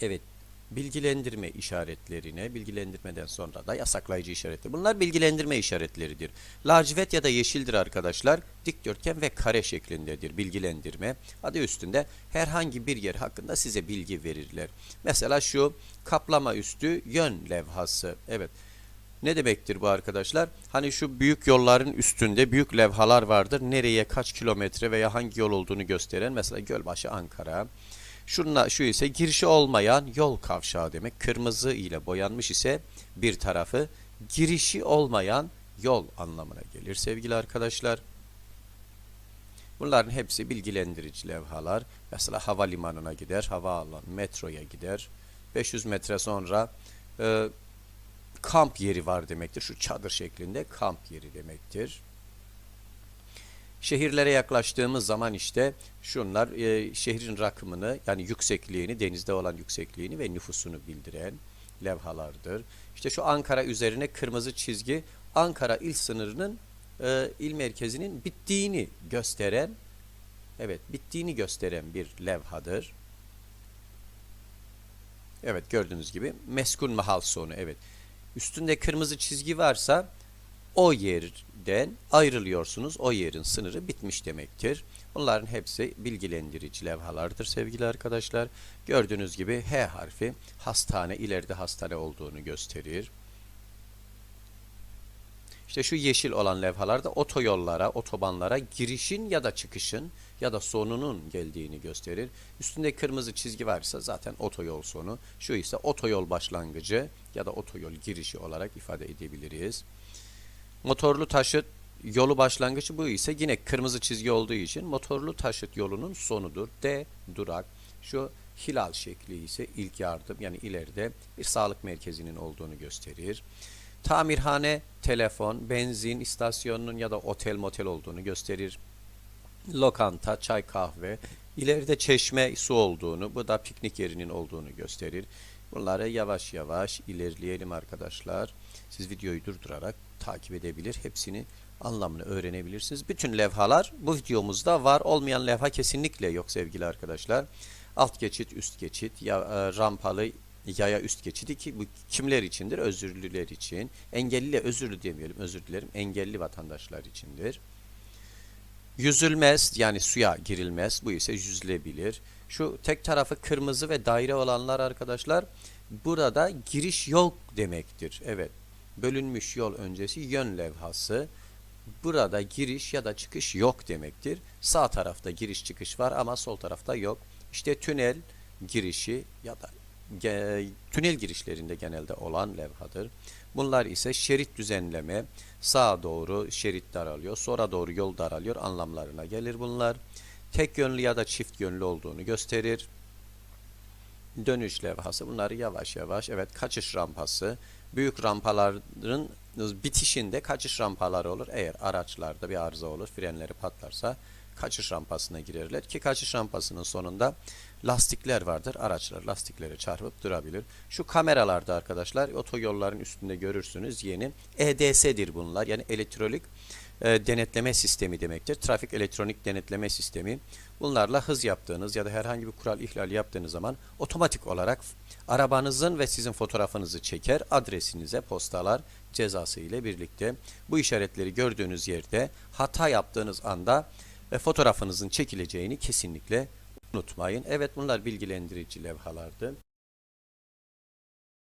Evet, bilgilendirme işaretlerine, bilgilendirmeden sonra da yasaklayıcı işaretler. Bunlar bilgilendirme işaretleridir. Lacivert ya da yeşildir arkadaşlar. Dikdörtgen ve kare şeklindedir bilgilendirme. Adı üstünde herhangi bir yer hakkında size bilgi verirler. Mesela şu kaplama üstü yön levhası. Evet. Ne demektir bu arkadaşlar? Hani şu büyük yolların üstünde büyük levhalar vardır. Nereye kaç kilometre veya hangi yol olduğunu gösteren mesela Gölbaşı Ankara. Şunla, şu ise girişi olmayan yol kavşağı demek. Kırmızı ile boyanmış ise bir tarafı girişi olmayan yol anlamına gelir sevgili arkadaşlar. Bunların hepsi bilgilendirici levhalar. Mesela havalimanına gider, havaalanı, metroya gider. 500 metre sonra e, kamp yeri var demektir. Şu çadır şeklinde kamp yeri demektir. Şehirlere yaklaştığımız zaman işte şunlar e, şehrin rakımını yani yüksekliğini, denizde olan yüksekliğini ve nüfusunu bildiren levhalardır. İşte şu Ankara üzerine kırmızı çizgi Ankara il sınırının e, il merkezinin bittiğini gösteren evet bittiğini gösteren bir levhadır. Evet gördüğünüz gibi meskun mahal sonu evet. Üstünde kırmızı çizgi varsa o yerden ayrılıyorsunuz. O yerin sınırı bitmiş demektir. Bunların hepsi bilgilendirici levhalardır sevgili arkadaşlar. Gördüğünüz gibi H harfi hastane ileride hastane olduğunu gösterir. İşte şu yeşil olan levhalarda otoyollara, otobanlara girişin ya da çıkışın ya da sonunun geldiğini gösterir. Üstünde kırmızı çizgi varsa zaten otoyol sonu. Şu ise otoyol başlangıcı ya da otoyol girişi olarak ifade edebiliriz. Motorlu taşıt yolu başlangıcı bu ise yine kırmızı çizgi olduğu için motorlu taşıt yolunun sonudur. D durak. Şu hilal şekli ise ilk yardım yani ileride bir sağlık merkezinin olduğunu gösterir. Tamirhane, telefon, benzin istasyonunun ya da otel motel olduğunu gösterir. Lokanta, çay kahve, ileride çeşme su olduğunu, bu da piknik yerinin olduğunu gösterir. Bunları yavaş yavaş ilerleyelim arkadaşlar. Siz videoyu durdurarak takip edebilir. Hepsini anlamını öğrenebilirsiniz. Bütün levhalar bu videomuzda var. Olmayan levha kesinlikle yok sevgili arkadaşlar. Alt geçit, üst geçit, ya, e, rampalı, yaya üst geçidi ki bu kimler içindir? Özürlüler için. Engelli özürlü demeyelim, özür dilerim. Engelli vatandaşlar içindir. Yüzülmez yani suya girilmez. Bu ise yüzülebilir. Şu tek tarafı kırmızı ve daire olanlar arkadaşlar burada giriş yok demektir. Evet. Bölünmüş yol öncesi yön levhası. Burada giriş ya da çıkış yok demektir. Sağ tarafta giriş çıkış var ama sol tarafta yok. İşte tünel girişi ya da tünel girişlerinde genelde olan levhadır. Bunlar ise şerit düzenleme, sağa doğru şerit daralıyor, sonra doğru yol daralıyor anlamlarına gelir bunlar. Tek yönlü ya da çift yönlü olduğunu gösterir. Dönüş levhası bunları yavaş yavaş evet kaçış rampası büyük rampaların bitişinde kaçış rampaları olur. Eğer araçlarda bir arıza olur frenleri patlarsa kaçış rampasına girerler ki kaçış rampasının sonunda lastikler vardır. Araçlar lastiklere çarpıp durabilir. Şu kameralarda arkadaşlar otoyolların üstünde görürsünüz yeni EDS'dir bunlar. Yani elektronik e, denetleme sistemi demektir. Trafik elektronik denetleme sistemi. Bunlarla hız yaptığınız ya da herhangi bir kural ihlali yaptığınız zaman otomatik olarak arabanızın ve sizin fotoğrafınızı çeker, adresinize postalar cezası ile birlikte. Bu işaretleri gördüğünüz yerde hata yaptığınız anda e, fotoğrafınızın çekileceğini kesinlikle unutmayın. Evet bunlar bilgilendirici levhalardı.